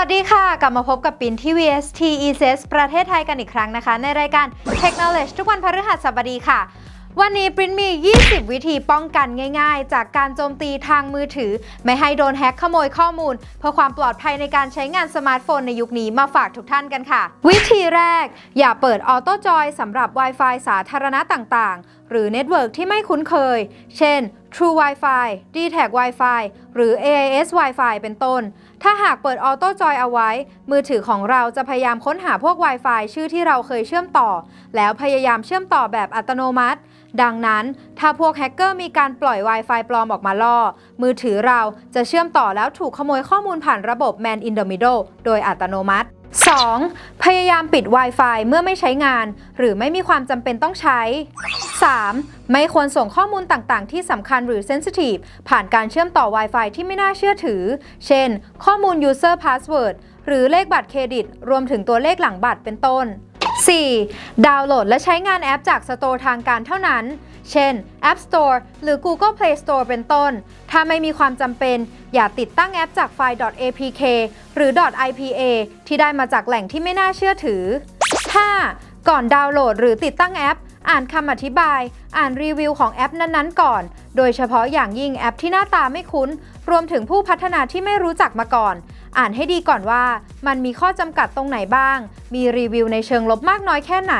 วัสดีค่ะ กลับมาพบกับปินที่ VST ECS ประเทศไทยกันอีกครั้งนะคะ ในรายการ Technology ทุกวันพฤหัสบดีค่ะ วันนี้ปรินมี 20 วิธีป้องกันง่าย ๆ จากการโจมตีทางมือถือ ไม่ให้โดนแฮ็กขโมยข้อมูล เพื่อความปลอดภัยในการใช้งานสมาร์ทโฟนในยุคนี้มาฝากทุกท่านกันค่ะ วิธีแรก อย่าเปิดออโต้จอยสำหรับ Wi-Fi สาธารณะต่างๆหรือเน็ตเวิร์กที่ไม่คุ้นเคย เช่น True Wi-Fi d t a c Wi-Fi หรือ AIS Wi-Fi เป็นต้น ถ้าหากเปิดออโต้จอยเอาไว้ มือถือของเราจะพยายามค้นหาพวก Wi-Fi ชื่อที่เราเคยเชื่อมต่อ แล้วพยายามเชื่อมต่อแบบอัตโนมัติ ดังนั้น ถ้าพวกแฮกเกอร์มีการปล่อย Wi-Fi ปลอมออกมาล่อ มือถือเราจะเชื่อมต่อแล้วถูกขโมยข้อมูลผ่านระบบ Man in the Middle โดยอัตโนมัติ 2. พยายามปิด Wi-Fi เมื่อไม่ใช้งาน หรือไม่มีความจำเป็นต้องใช้ 3. ไม่ควรส่งข้อมูลต่างๆ ที่สำคัญหรือ Sensitive ผ่านการเชื่อมต่อ Wi-Fi ที่ไม่น่าเชื่อถือ เช่น ข้อมูล User Password หรือเลขบัตรเครดิต รวมถึงตัวเลขหลังบัตรเป็นต้น 4. ดาวน์โหลดและใช้งานแอปจากสโตร์ทางการเท่านั้น เช่น App Store หรือ Google Play Store เป็นต้น ถ้าไม่มีความจำเป็น อย่าติดตั้งแอปจากไฟล์ .apk หรือ .ipa ที่ได้มาจากแหล่งที่ไม่น่าเชื่อถือ 5. ก่อนดาวน์โหลดหรือติดตั้งแอป อ่านคำอธิบาย อ่านรีวิวของแอปนั้นๆ ก่อน โดยเฉพาะอย่างยิ่งแอปที่หน้าตาไม่คุ้น รวมถึงผู้พัฒนาที่ไม่รู้จักมาก่อน อ่านให้ดีก่อนว่า มันมีข้อจำกัดตรงไหนบ้าง มีรีวิวในเชิงลบมากน้อยแค่ไหน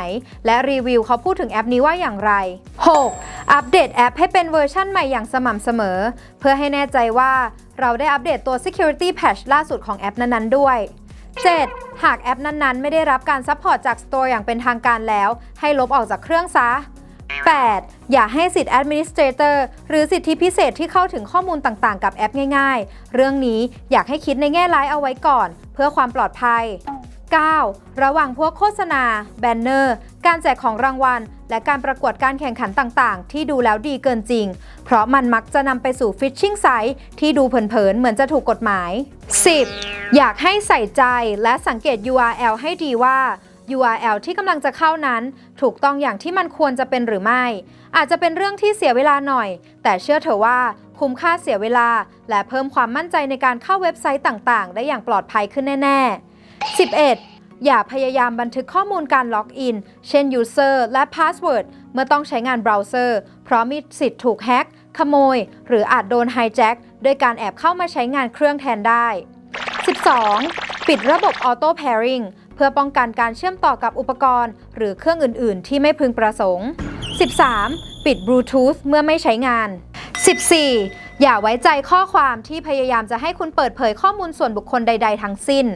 และรีวิวเขาพูดถึงแอปนี้ว่าอย่างไร 6. อัปเดตแอปให้เป็นเวอร์ชั่นใหม่อย่างสม่ำเสมอ เพื่อให้แน่ใจว่าเราได้อัปเดตตัว security patch ล่าสุดของแอปนั้นๆด้วย 7. หากแอปนั้นๆ ไม่ได้รับการซัพพอร์ตจาก Store อย่างเป็นทางการแล้ว ให้ลบออกจากเครื่องซะ 8. อย่าให้สิทธิ์ Administrator หรือสิทธิพิเศษที่เข้าถึงข้อมูลต่างๆ กับแอปง่ายๆ เรื่องนี้อยากให้คิดในแง่ร้ายเอาไว้ก่อน เพื่อความปลอดภัย 9. ระวังพวกโฆษณา แบนเนอร์ การแจกของรางวัล และการประกวดการแข่งขันต่างๆ ที่ดูแล้วดีเกินจริง เพราะมันมักจะนำไปสู่ฟิชชิงไซต์ที่ดูเผินๆ เหมือนจะถูกกฎหมาย 10. อยากให้ใส่ใจและสังเกต URL ให้ดีว่า URL ที่กำลังจะเข้านั้น ถูกต้องอย่างที่มันควรจะเป็นหรือไม่ อาจจะเป็นเรื่องที่เสียเวลาหน่อย แต่เชื่อเถอะว่าคุ้มค่าเสียเวลา และเพิ่มความมั่นใจในการเข้าเว็บไซต์ต่างๆ ได้อย่างปลอดภัยขึ้นแน่ ๆ 11. อย่าพยายามบันทึกข้อมูลการล็อกอิน เช่น User และ Password เมื่อต้องใช้งานเบราว์เซอร์ เพราะมีสิทธิ์ถูกแฮ็ก ขโมย หรืออาจโดนไฮแจ็คด้วยการแอบเข้ามาใช้งานเครื่องแทนได้ 12. ปิดระบบ Auto Pairing เพื่อป้องกันการเชื่อมต่อกับอุปกรณ์ หรือเครื่องอื่น ๆ ที่ไม่พึงประสงค์ 13. ปิดบลูทูธเมื่อไม่ใช้งาน 14. อย่าไว้ใจข้อความที่พยายามจะให้คุณเปิดเผยข้อมูลส่วนบุคคลใด ๆ ทั้งสิ้น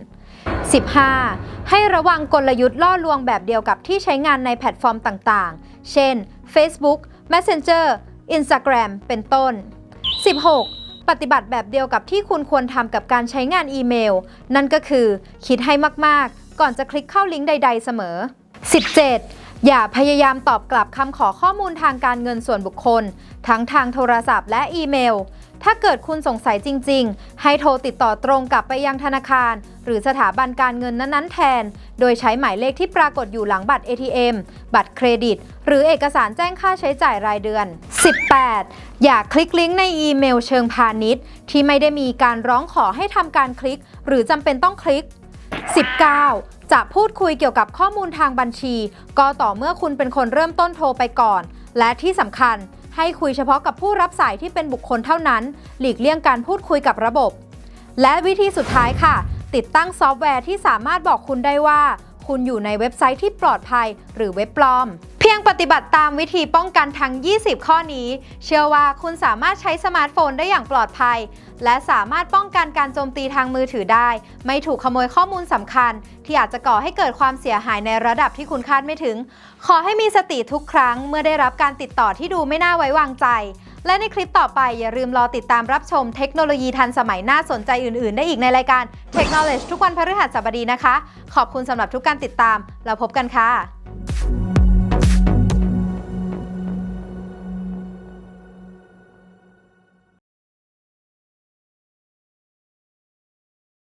15. ให้ระวังกลยุทธ์ล่อลวงแบบเดียวกับที่ใช้งานในแพลตฟอร์มต่าง ๆ เช่น Facebook Messenger Instagram เป็นต้น 16. ปฏิบัติแบบเดียวกับที่คุณควรทำกับการใช้งานอีเมล นั่นก็คือ คิดให้มากๆ ก่อนจะคลิกเข้าลิงก์ใด ๆ เสมอ 17. อย่าพยายามตอบกลับคำขอข้อมูลทางการเงินส่วนบุคคล ทั้งทางโทรศัพท์และอีเมล ถ้าเกิดคุณสงสัยจริง ๆ ให้โทรติดต่อตรงกลับไปยังธนาคาร หรือสถาบันการเงินนั้น ๆ แทน โดยใช้หมายเลขที่ปรากฏอยู่หลังบัตร ATM บัตรเครดิต หรือเอกสารแจ้งค่าใช้จ่ายรายเดือน 18. อย่าคลิกลิงก์ในอีเมลเชิงพาณิชย์ ที่ไม่ได้มีการร้องขอให้ทำการคลิก หรือจำเป็นต้องคลิก 19. จะพูดคุยเกี่ยวกับข้อมูลทางบัญชี ก็ต่อเมื่อคุณเป็นคนเริ่มต้นโทรไปก่อน และที่สำคัญให้คุยเฉพาะกับผู้รับสายที่เป็นบุคคลเท่านั้น หลีกเลี่ยงการพูดคุยกับระบบ และวิธีสุดท้ายค่ะ ติดตั้งซอฟต์แวร์ที่สามารถบอกคุณได้ว่า คุณอยู่ในเว็บไซต์ที่ปลอดภัย หรือเว็บปลอม พียงปฏิบัติตามวิธีป้องกันทั้ง 20 ข้อนี้ เชื่อว่าคุณสามารถใช้สมาร์ทโฟนได้อย่างปลอดภัย และสามารถป้องกันการโจมตีทางมือถือได้ ไม่ถูกขโมยข้อมูลสำคัญ ที่อาจจะก่อให้เกิดความเสียหายในระดับที่คุณคาดไม่ถึง ขอให้มีสติทุกครั้งเมื่อได้รับการติดต่อที่ดูไม่น่าไว้วางใจ และในคลิปต่อไปอย่าลืมรอติดตามรับชมเทคโนโลยีทันสมัยน่าสนใจอื่น ๆ ได้อีกในรายการ Technology ทุกวันพฤหัสบดีนะคะ ขอบคุณสำหรับทุกการติดตามแล้วพบกันค่ะ